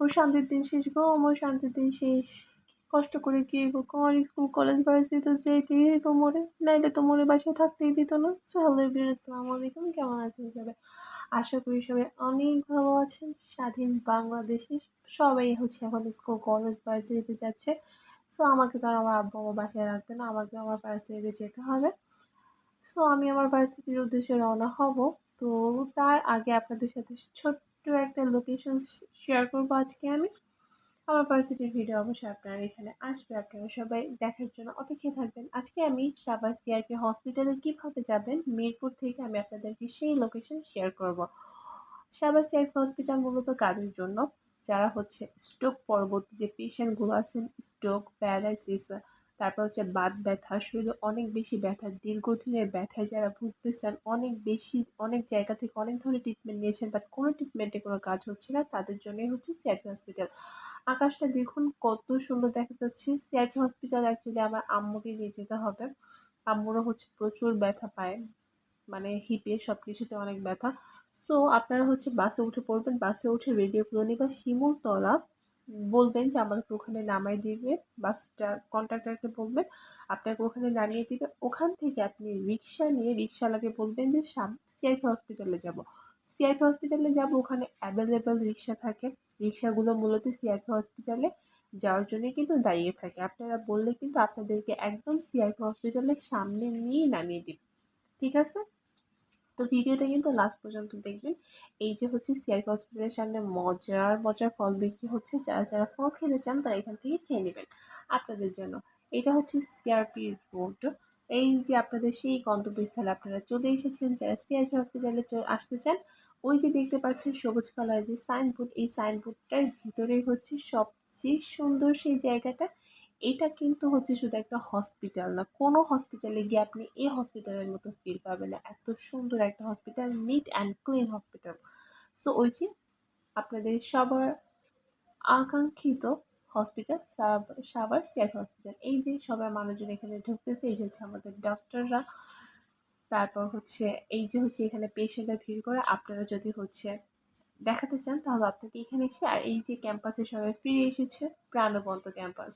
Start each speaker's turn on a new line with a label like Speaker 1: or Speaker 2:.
Speaker 1: ওর শান্তির দিন শেষ গো, আমার শান্তির দিন শেষ। কষ্ট করে কি গো আমার স্কুল, কলেজ, ভার্সিটি তো যেতেই হইব মোরে। নাইলে তো মোরে বাসায় থাকতেই দিত না। সো হ্যালো এভরিওয়ান আসসালামু আলাইকুম। কেমন আছেন সবাই? আশা করি সবাই অনেক ভালো আছেন। স্বাধীন বাংলাদেশে সবাই হচ্ছে এখন স্কুল, কলেজ, ভার্সিটিতে যাচ্ছে। সো আমাকে তো আর আমার আব্বু আমার বাসায় রাখবে না, আমাকে আমার ভার্সিটিতে যেতে হবে। সো আমি আমার ভার্সিটির উদ্দেশ্যে রওনা হব। তো তার আগে আপনাদের সাথে ছোট্ট একটা লোকেশন শেয়ার করব আজকে আমি। আমার ভার্সিটির ভিডিও অবশ্যই আপনারা এখানে আসবে। আপনারা সবাই দেখার জন্য অপেক্ষায় থাকবেন। আজকে আমি সাবার সিআরপি হসপিটালে কীভাবে যাবেন, মিরপুর থেকে আমি আপনাদেরকে সেই লোকেশন শেয়ার করব। সাবার সিআরপি হসপিটাল মূলত কাদের জন্য? যারা হচ্ছে স্ট্রোক পরবর্তী যে পেশেন্টগুলো আছেন স্ট্রোক প্যারালাইসিস তারপর হচ্ছে বাত ব্যথা, শরীরে অনেক বেশি ব্যথা, দীর্ঘদিনের ব্যথায় যারা ভুগতেছেন, অনেক বেশি, অনেক জায়গা থেকে অনেক ধরনের ট্রিটমেন্ট নিয়েছেন বাট কোনো ট্রিটমেন্টে কোনো কাজ হচ্ছে না, তাদের জন্যই হচ্ছে সিআরপি হসপিটাল আকাশটা দেখুন কত সুন্দর দেখা যাচ্ছে। সিআরপি হসপিটাল অ্যাকচুয়ালি আমার আম্মুকে নিয়ে যেতে হবে। আম্মুরও হচ্ছে প্রচুর ব্যথা পায়। মানে হিপে সব কিছুতে অনেক ব্যথা। সো আপনারা হচ্ছে বাসে উঠে পড়বেন। বাসে উঠে রেডিও কলোনি বা শিমুলতলা বলবেন যে আমাকে ওখানে নামাই দিবে, বাসটা কন্ট্রাক্টরকে বলবেন, আপনাকে ওখানে নামিয়ে দিবে। ওখান থেকে আপনি রিক্সা নিয়ে রিক্সাওয়ালাকে বলবেন যে সিআরপি হসপিটালে যাব। সিআরপি হসপিটালে যাব, ওখানে অ্যাভেলেবেল রিক্সা থাকে। রিক্সাগুলো মূলত সিআরপি হসপিটালে যাওয়ার জন্য কিন্তু দাঁড়িয়ে থাকে। আপনারা বললে কিন্তু আপনাদেরকে একদম সিআরপি হসপিটালের সামনে নিয়ে নামিয়ে দিবে। ঠিক আছে? তো ভিডিওটা কিন্তু লাস্ট পর্যন্ত দেখবেন এই যে হচ্ছে সিআরপি হসপিটালের সামনে মজার মজার ফল বিক্রি হচ্ছে। যারা যারা ফল খেতে চান, তারা এখান থেকে খেয়ে নেবেন। আপনাদের জন্য এটা হচ্ছে সিআরপি রোড এই যে আপনাদের সেই গন্তব্যস্থলে আপনারা চলে এসেছেন, যারা সিআরপি হসপিটালে আসতে চান, ওই যে দেখতে পাচ্ছেন সবুজ কালার যে সাইনবোর্ড এই সাইনবোর্ডটার ভিতরেই হচ্ছে সবচেয়ে সুন্দর সেই জায়গাটা। এটা কিন্তু হচ্ছে শুধু একটা হসপিটাল না। কোনো হসপিটালে গিয়ে আপনি এই হসপিটালের মতো ফিল পাবেন না। এত সুন্দর একটা hospital neat and clean hospital so ওই যে আপনাদের সবার আকাঙ্ক্ষিত হসপিটাল সাবার সিয়ার হসপিটাল এই যে সবাই মানুষজন এখানে ঢুকতেছে, এই যে হচ্ছে আমাদের ডক্টররা তারপর হচ্ছে এই যে হচ্ছে এখানে পেশেন্টরা ভিড় করে, আপনারা যদি হচ্ছে দেখাতে চান, তাহলে আপনাকে এখানে এসে আর এই যে ক্যাম্পাসে সবাই ফিরে এসেছে, প্রাণবন্ত ক্যাম্পাস